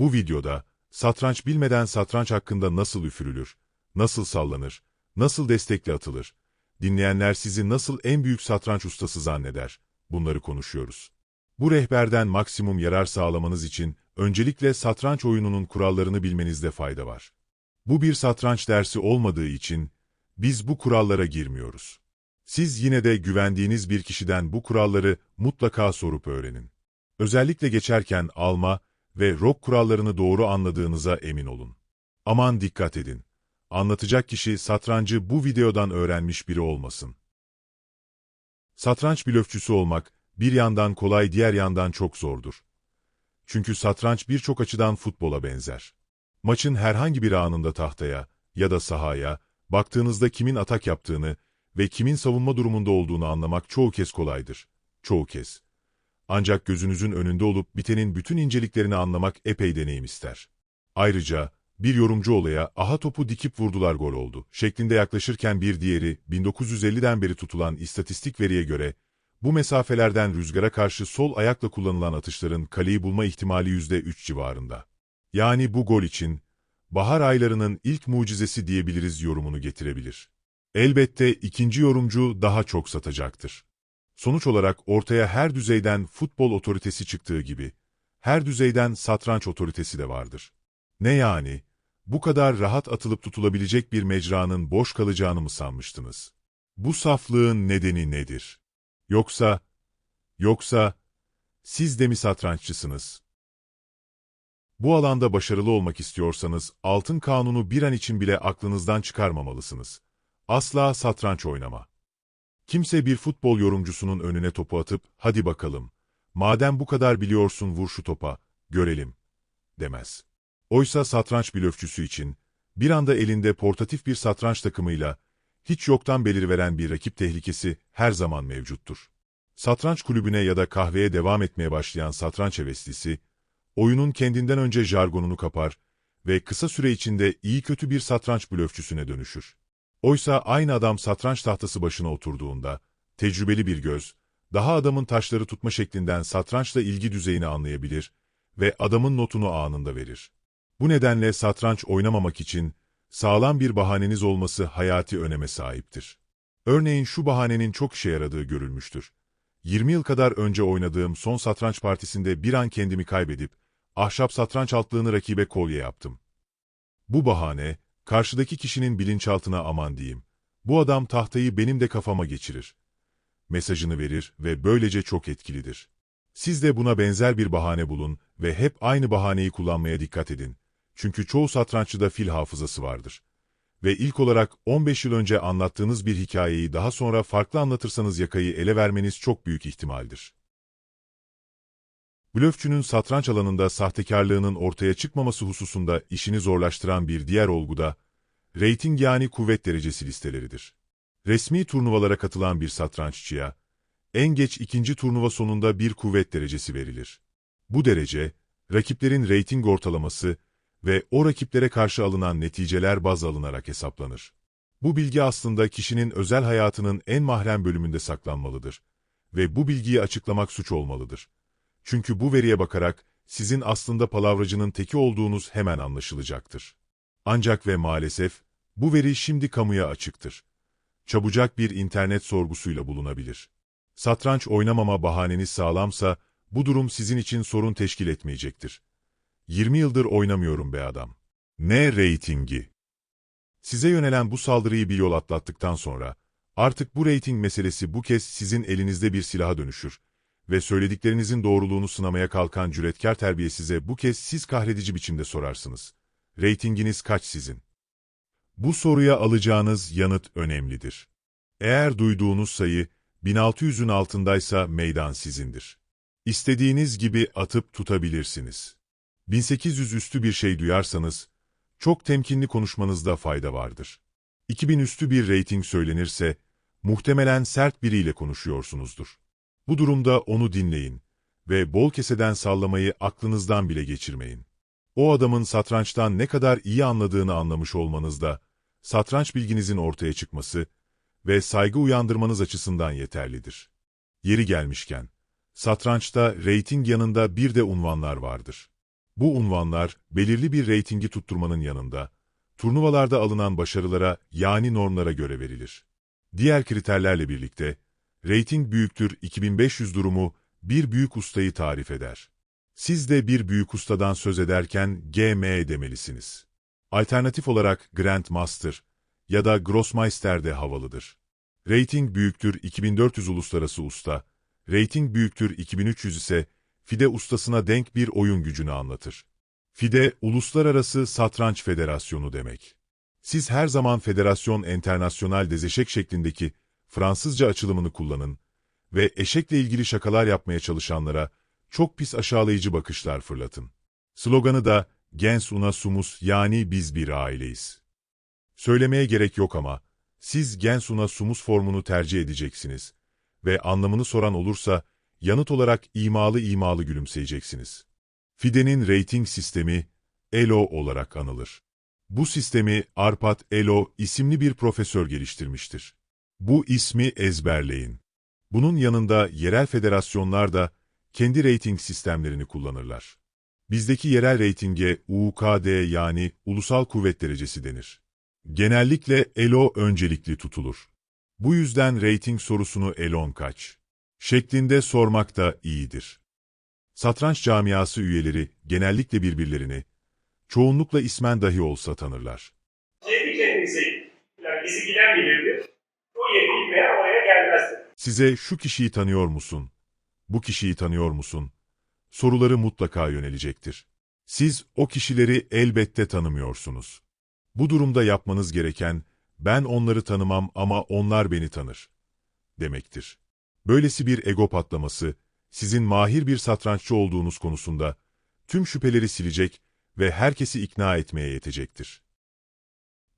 Bu videoda, satranç bilmeden satranç hakkında nasıl üfürülür, nasıl sallanır, nasıl destekli atılır, dinleyenler sizi nasıl en büyük satranç ustası zanneder, bunları konuşuyoruz. Bu rehberden maksimum yarar sağlamanız için öncelikle satranç oyununun kurallarını bilmenizde fayda var. Bu bir satranç dersi olmadığı için biz bu kurallara girmiyoruz. Siz yine de güvendiğiniz bir kişiden bu kuralları mutlaka sorup öğrenin. Özellikle geçerken alma ve rok kurallarını doğru anladığınıza emin olun. Aman dikkat edin. Anlatacak kişi satrancı bu videodan öğrenmiş biri olmasın. Satranç blöfçüsü olmak, bir yandan kolay diğer yandan çok zordur. Çünkü satranç birçok açıdan futbola benzer. Maçın herhangi bir anında tahtaya ya da sahaya, baktığınızda kimin atak yaptığını ve kimin savunma durumunda olduğunu anlamak çoğu kez kolaydır. Çoğu kez. Ancak gözünüzün önünde olup bitenin bütün inceliklerini anlamak epey deneyim ister. Ayrıca, bir yorumcu olaya aha topu dikip vurdular gol oldu şeklinde yaklaşırken bir diğeri 1950'den beri tutulan istatistik veriye göre bu mesafelerden rüzgara karşı sol ayakla kullanılan atışların kaleyi bulma ihtimali %3 civarında. Yani bu gol için bahar aylarının ilk mucizesi diyebiliriz yorumunu getirebilir. Elbette ikinci yorumcu daha çok satacaktır. Sonuç olarak ortaya her düzeyden futbol otoritesi çıktığı gibi, her düzeyden satranç otoritesi de vardır. Ne yani? Bu kadar rahat atılıp tutulabilecek bir mecranın boş kalacağını mı sanmıştınız? Bu saflığın nedeni nedir? Yoksa, yoksa, siz de mi satranççısınız? Bu alanda başarılı olmak istiyorsanız, altın kanunu bir an için bile aklınızdan çıkarmamalısınız. Asla satranç oynama. Kimse bir futbol yorumcusunun önüne topu atıp, hadi bakalım, madem bu kadar biliyorsun vur şu topa, görelim, demez. Oysa satranç blöfçüsü için, bir anda elinde portatif bir satranç takımıyla, hiç yoktan belirveren bir rakip tehlikesi her zaman mevcuttur. Satranç kulübüne ya da kahveye devam etmeye başlayan satranç heveslisi, oyunun kendinden önce jargonunu kapar ve kısa süre içinde iyi kötü bir satranç blöfçüsüne dönüşür. Oysa aynı adam satranç tahtası başına oturduğunda, tecrübeli bir göz, daha adamın taşları tutma şeklinden satrançla ilgi düzeyini anlayabilir ve adamın notunu anında verir. Bu nedenle satranç oynamamak için sağlam bir bahaneniz olması hayati öneme sahiptir. Örneğin şu bahanenin çok işe yaradığı görülmüştür. 20 yıl kadar önce oynadığım son satranç partisinde bir an kendimi kaybedip, ahşap satranç altlığını rakibe kolye yaptım. Bu bahane, karşıdaki kişinin bilinçaltına aman diyeyim. Bu adam tahtayı benim de kafama geçirir. Mesajını verir ve böylece çok etkilidir. Siz de buna benzer bir bahane bulun ve hep aynı bahaneyi kullanmaya dikkat edin. Çünkü çoğu satranççıda fil hafızası vardır. Ve ilk olarak 15 yıl önce anlattığınız bir hikayeyi daha sonra farklı anlatırsanız yakayı ele vermeniz çok büyük ihtimaldir. Blöfçünün satranç alanında sahtekarlığının ortaya çıkmaması hususunda işini zorlaştıran bir diğer olgu da, reyting yani kuvvet derecesi listeleridir. Resmi turnuvalara katılan bir satranççıya, en geç ikinci turnuva sonunda bir kuvvet derecesi verilir. Bu derece, rakiplerin reyting ortalaması ve o rakiplere karşı alınan neticeler baz alınarak hesaplanır. Bu bilgi aslında kişinin özel hayatının en mahrem bölümünde saklanmalıdır ve bu bilgiyi açıklamak suç olmalıdır. Çünkü bu veriye bakarak sizin aslında palavracının teki olduğunuz hemen anlaşılacaktır. Ancak ve maalesef bu veri şimdi kamuya açıktır. Çabucak bir internet sorgusuyla bulunabilir. Satranç oynamama bahaneniz sağlamsa bu durum sizin için sorun teşkil etmeyecektir. 20 yıldır oynamıyorum be adam. Ne reytingi? Size yönelen bu saldırıyı bir yol atlattıktan sonra, artık bu reyting meselesi bu kez sizin elinizde bir silaha dönüşür ve söylediklerinizin doğruluğunu sınamaya kalkan cüretkar terbiyesize bu kez siz kahredici biçimde sorarsınız. Reytinginiz kaç sizin? Bu soruya alacağınız yanıt önemlidir. Eğer duyduğunuz sayı 1600'ün altındaysa meydan sizindir. İstediğiniz gibi atıp tutabilirsiniz. 1800 üstü bir şey duyarsanız, çok temkinli konuşmanızda fayda vardır. 2000 üstü bir reyting söylenirse, muhtemelen sert biriyle konuşuyorsunuzdur. Bu durumda onu dinleyin ve bol keseden sallamayı aklınızdan bile geçirmeyin. O adamın satrançtan ne kadar iyi anladığını anlamış olmanızda, satranç bilginizin ortaya çıkması ve saygı uyandırmanız açısından yeterlidir. Yeri gelmişken, satrançta reyting yanında bir de unvanlar vardır. Bu unvanlar, belirli bir reytingi tutturmanın yanında, turnuvalarda alınan başarılara yani normlara göre verilir. Diğer kriterlerle birlikte, reyting büyüktür 2500 durumu bir büyük ustayı tarif eder. Siz de bir büyük ustadan söz ederken GM demelisiniz. Alternatif olarak Grandmaster ya da Grossmeister de havalıdır. Rating büyüktür 2400 uluslararası usta, rating büyüktür 2300 ise FIDE ustasına denk bir oyun gücünü anlatır. FIDE, Uluslararası Satranç Federasyonu demek. Siz her zaman Federasyon Internasyonal Dezeşek şeklindeki Fransızca açılımını kullanın ve eşekle ilgili şakalar yapmaya çalışanlara çok pis aşağılayıcı bakışlar fırlatın. Sloganı da Gens una sumus yani biz bir aileyiz. Söylemeye gerek yok ama siz Gens una sumus formunu tercih edeceksiniz ve anlamını soran olursa yanıt olarak imalı imalı gülümseyeceksiniz. FIDE'nin rating sistemi ELO olarak anılır. Bu sistemi Arpat Elo isimli bir profesör geliştirmiştir. Bu ismi ezberleyin. Bunun yanında yerel federasyonlar da kendi rating sistemlerini kullanırlar. Bizdeki yerel reytinge UKD yani Ulusal Kuvvet Derecesi denir. Genellikle ELO öncelikli tutulur. Bu yüzden rating sorusunu ELON kaç şeklinde sormak da iyidir. Satranç camiası üyeleri genellikle birbirlerini, çoğunlukla ismen dahi olsa tanırlar. Kendi kendinize yani bizi bilen bilirdi. O yeri bilmeyen oraya gelmezdi. Size şu kişiyi tanıyor musun? Bu kişiyi tanıyor musun? Soruları mutlaka yönelecektir. Siz o kişileri elbette tanımıyorsunuz. Bu durumda yapmanız gereken, ben onları tanımam ama onlar beni tanır, demektir. Böylesi bir ego patlaması, sizin mahir bir satranççı olduğunuz konusunda tüm şüpheleri silecek ve herkesi ikna etmeye yetecektir.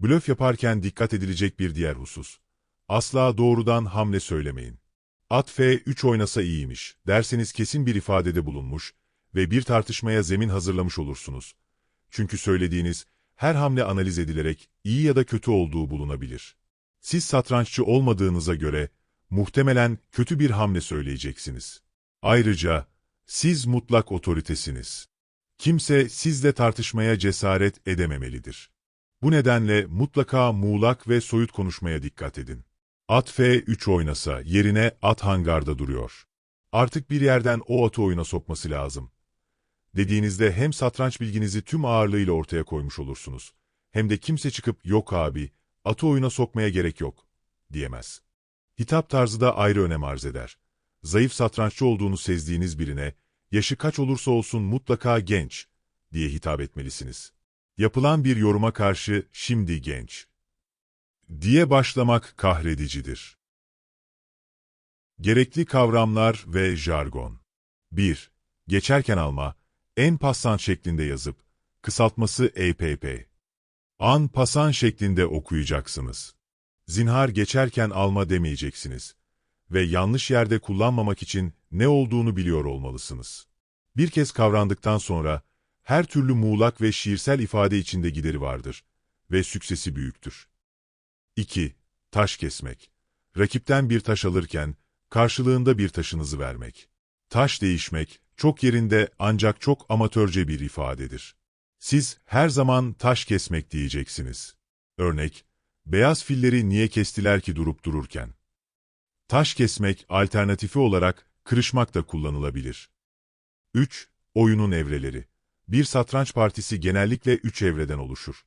Blöf yaparken dikkat edilecek bir diğer husus. Asla doğrudan hamle söylemeyin. At F3 oynasa iyiymiş derseniz kesin bir ifadede bulunmuş ve bir tartışmaya zemin hazırlamış olursunuz. Çünkü söylediğiniz her hamle analiz edilerek iyi ya da kötü olduğu bulunabilir. Siz satranççı olmadığınıza göre muhtemelen kötü bir hamle söyleyeceksiniz. Ayrıca siz mutlak otoritesiniz. Kimse sizle tartışmaya cesaret edememelidir. Bu nedenle mutlaka muğlak ve soyut konuşmaya dikkat edin. At F3 oynasa yerine at hangarda duruyor. Artık bir yerden o atı oyuna sokması lazım. Dediğinizde hem satranç bilginizi tüm ağırlığıyla ortaya koymuş olursunuz. Hem de kimse çıkıp yok abi, atı oyuna sokmaya gerek yok, diyemez. Hitap tarzı da ayrı önem arz eder. Zayıf satranççı olduğunu sezdiğiniz birine, yaşı kaç olursa olsun mutlaka genç, diye hitap etmelisiniz. Yapılan bir yoruma karşı şimdi genç diye başlamak kahredicidir. Gerekli kavramlar ve jargon 1. Geçerken alma, en pasan şeklinde yazıp, kısaltması EPP. An pasan şeklinde okuyacaksınız. Zinhar geçerken alma demeyeceksiniz. Ve yanlış yerde kullanmamak için ne olduğunu biliyor olmalısınız. Bir kez kavrandıktan sonra, her türlü muğlak ve şiirsel ifade içinde gideri vardır ve süksesi büyüktür. 2. Taş kesmek. Rakipten bir taş alırken, karşılığında bir taşınızı vermek. Taş değişmek, çok yerinde ancak çok amatörce bir ifadedir. Siz her zaman taş kesmek diyeceksiniz. Örnek, beyaz filleri niye kestiler ki durup dururken? Taş kesmek alternatifi olarak kırışmak da kullanılabilir. 3. Oyunun evreleri. Bir satranç partisi genellikle üç evreden oluşur.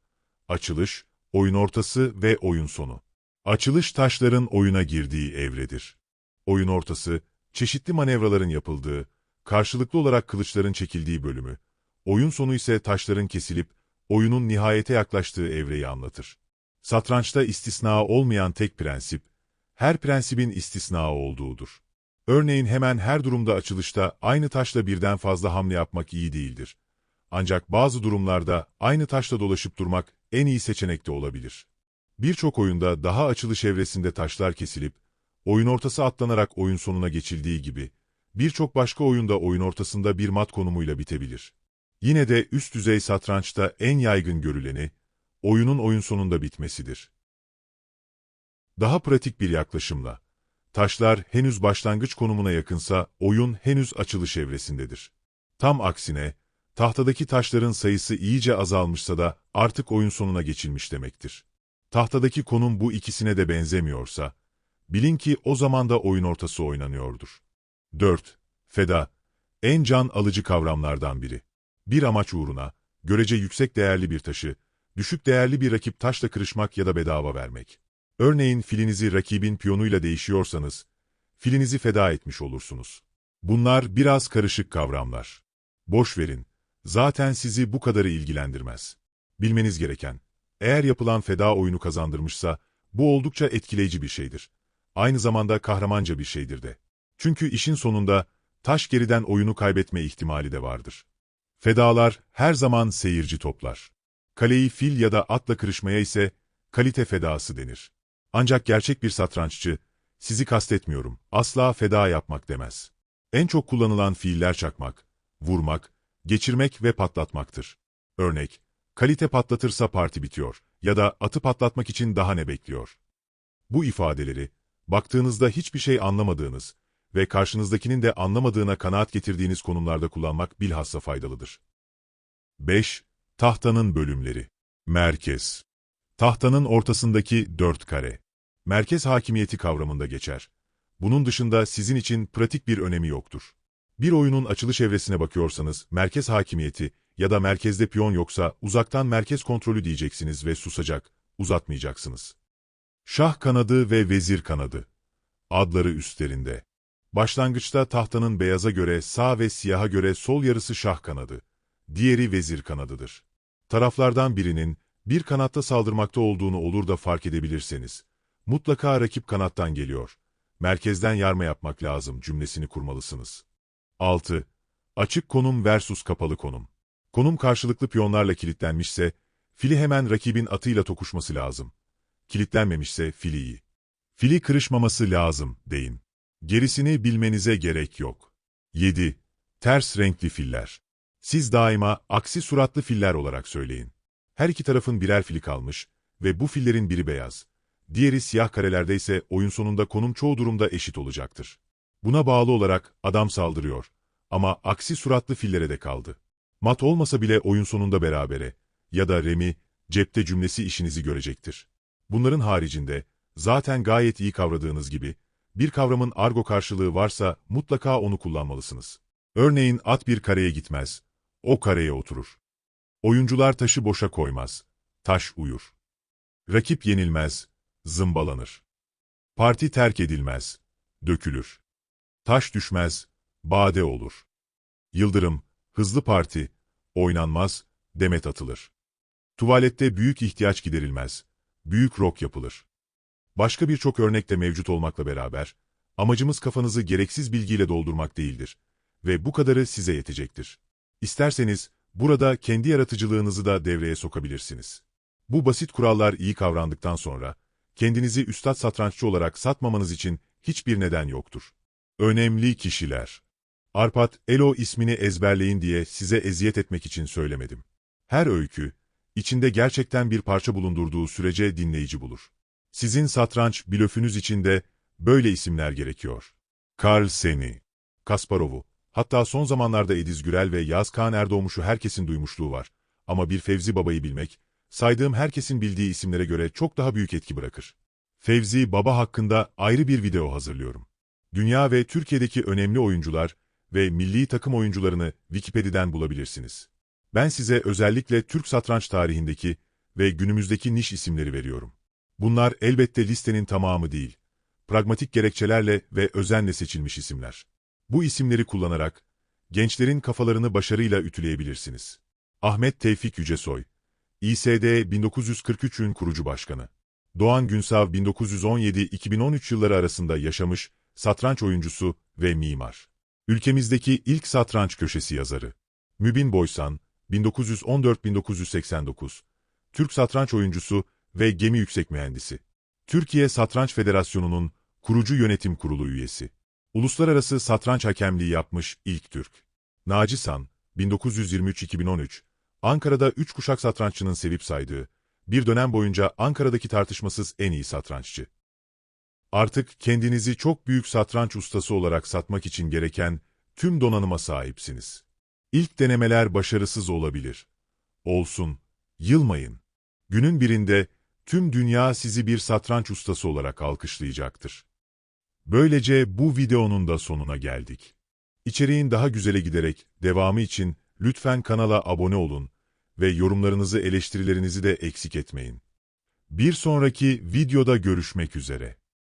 Açılış, oyun ortası ve oyun sonu. Açılış taşların oyuna girdiği evredir. Oyun ortası, çeşitli manevraların yapıldığı, karşılıklı olarak kılıçların çekildiği bölümü, oyun sonu ise taşların kesilip, oyunun nihayete yaklaştığı evreyi anlatır. Satrançta istisna olmayan tek prensip, her prensibin istisna olduğudur. Örneğin hemen her durumda açılışta aynı taşla birden fazla hamle yapmak iyi değildir. Ancak bazı durumlarda aynı taşla dolaşıp durmak en iyi seçenek de olabilir. Birçok oyunda daha açılış evresinde taşlar kesilip, oyun ortası atlanarak oyun sonuna geçildiği gibi, birçok başka oyunda oyun ortasında bir mat konumuyla bitebilir. Yine de üst düzey satrançta en yaygın görüleni, oyunun oyun sonunda bitmesidir. Daha pratik bir yaklaşımla, taşlar henüz başlangıç konumuna yakınsa oyun henüz açılış evresindedir. Tam aksine, tahtadaki taşların sayısı iyice azalmışsa da artık oyun sonuna geçilmiş demektir. Tahtadaki konum bu ikisine de benzemiyorsa, bilin ki o zaman da oyun ortası oynanıyordur. 4. Feda, en can alıcı kavramlardan biri. Bir amaç uğruna, görece yüksek değerli bir taşı, düşük değerli bir rakip taşla kırışmak ya da bedava vermek. Örneğin filinizi rakibin piyonuyla değişiyorsanız, filinizi feda etmiş olursunuz. Bunlar biraz karışık kavramlar. Boş verin, zaten sizi bu kadarı ilgilendirmez. Bilmeniz gereken, eğer yapılan feda oyunu kazandırmışsa, bu oldukça etkileyici bir şeydir. Aynı zamanda kahramanca bir şeydir de. Çünkü işin sonunda, taş geriden oyunu kaybetme ihtimali de vardır. Fedalar her zaman seyirci toplar. Kaleyi fil ya da atla kırışmaya ise kalite fedası denir. Ancak gerçek bir satranççı, sizi kastetmiyorum, asla feda yapmak demez. En çok kullanılan fiiller çakmak, vurmak, geçirmek ve patlatmaktır. Örnek, kalite patlatırsa parti bitiyor ya da atı patlatmak için daha ne bekliyor? Bu ifadeleri, baktığınızda hiçbir şey anlamadığınız ve karşınızdakinin de anlamadığına kanaat getirdiğiniz konumlarda kullanmak bilhassa faydalıdır. 5. Tahtanın bölümleri Merkez Tahtanın ortasındaki dört kare. Merkez hakimiyeti kavramında geçer. Bunun dışında sizin için pratik bir önemi yoktur. Bir oyunun açılış evresine bakıyorsanız, merkez hakimiyeti ya da merkezde piyon yoksa uzaktan merkez kontrolü diyeceksiniz ve susacak, uzatmayacaksınız. Şah kanadı ve vezir kanadı. Adları üstlerinde. Başlangıçta tahtanın beyaza göre sağ ve siyaha göre sol yarısı şah kanadı. Diğeri vezir kanadıdır. Taraflardan birinin bir kanatta saldırmakta olduğunu olur da fark edebilirseniz, mutlaka rakip kanattan geliyor. Merkezden yarma yapmak lazım cümlesini kurmalısınız. 6. Açık konum versus kapalı konum. Konum karşılıklı piyonlarla kilitlenmişse, fili hemen rakibin atıyla tokuşması lazım. Kilitlenmemişse fili iyi. Fili kırışmaması lazım, deyin. Gerisini bilmenize gerek yok. 7. Ters renkli filler. Siz daima aksi suratlı filler olarak söyleyin. Her iki tarafın birer fili kalmış ve bu fillerin biri beyaz. Diğeri siyah karelerde ise oyun sonunda konum çoğu durumda eşit olacaktır. Buna bağlı olarak adam saldırıyor. Ama aksi suratlı fillere de kaldı. Mat olmasa bile oyun sonunda berabere ya da remi, cepte cümlesi işinizi görecektir. Bunların haricinde, zaten gayet iyi kavradığınız gibi, bir kavramın argo karşılığı varsa mutlaka onu kullanmalısınız. Örneğin at bir kareye gitmez, o kareye oturur. Oyuncular taşı boşa koymaz, taş uyur. Rakip yenilmez, zımbalanır. Parti terk edilmez, dökülür. Taş düşmez, bade olur. Yıldırım, hızlı parti, oynanmaz, demet atılır. Tuvalette büyük ihtiyaç giderilmez, büyük rok yapılır. Başka birçok örnek de mevcut olmakla beraber, amacımız kafanızı gereksiz bilgiyle doldurmak değildir ve bu kadarı size yetecektir. İsterseniz, burada kendi yaratıcılığınızı da devreye sokabilirsiniz. Bu basit kurallar iyi kavrandıktan sonra, kendinizi üstad satranççı olarak satmamanız için hiçbir neden yoktur. Önemli kişiler Arpat, Elo ismini ezberleyin diye size eziyet etmek için söylemedim. Her öykü, içinde gerçekten bir parça bulundurduğu sürece dinleyici bulur. Sizin satranç blöfünüz için de böyle isimler gerekiyor. Karl Seni, Kasparov'u, hatta son zamanlarda Ediz Gürel ve Yaz Kağan Erdoğmuş'u herkesin duymuşluğu var. Ama bir Fevzi Baba'yı bilmek, saydığım herkesin bildiği isimlere göre çok daha büyük etki bırakır. Fevzi Baba hakkında ayrı bir video hazırlıyorum. Dünya ve Türkiye'deki önemli oyuncular ve milli takım oyuncularını Wikipedia'dan bulabilirsiniz. Ben size özellikle Türk satranç tarihindeki ve günümüzdeki niş isimleri veriyorum. Bunlar elbette listenin tamamı değil. Pragmatik gerekçelerle ve özenle seçilmiş isimler. Bu isimleri kullanarak gençlerin kafalarını başarıyla ütüleyebilirsiniz. Ahmet Tevfik Yücesoy, İSD 1943'ün kurucu başkanı. Doğan Günsav 1917-2013 yılları arasında yaşamış, satranç oyuncusu ve mimar. Ülkemizdeki ilk satranç köşesi yazarı. Mübin Boysan, 1914-1989. Türk satranç oyuncusu ve gemi yüksek mühendisi. Türkiye Satranç Federasyonu'nun kurucu yönetim kurulu üyesi. Uluslararası satranç hakemliği yapmış ilk Türk. Naci San, 1923-2013, Ankara'da üç kuşak satranççının sevip saydığı, bir dönem boyunca Ankara'daki tartışmasız en iyi satranççı. Artık kendinizi çok büyük satranç ustası olarak satmak için gereken tüm donanıma sahipsiniz. İlk denemeler başarısız olabilir. Olsun, yılmayın. Günün birinde tüm dünya sizi bir satranç ustası olarak alkışlayacaktır. Böylece bu videonun da sonuna geldik. İçeriğin daha güzele giderek devamı için lütfen kanala abone olun ve yorumlarınızı eleştirilerinizi de eksik etmeyin. Bir sonraki videoda görüşmek üzere.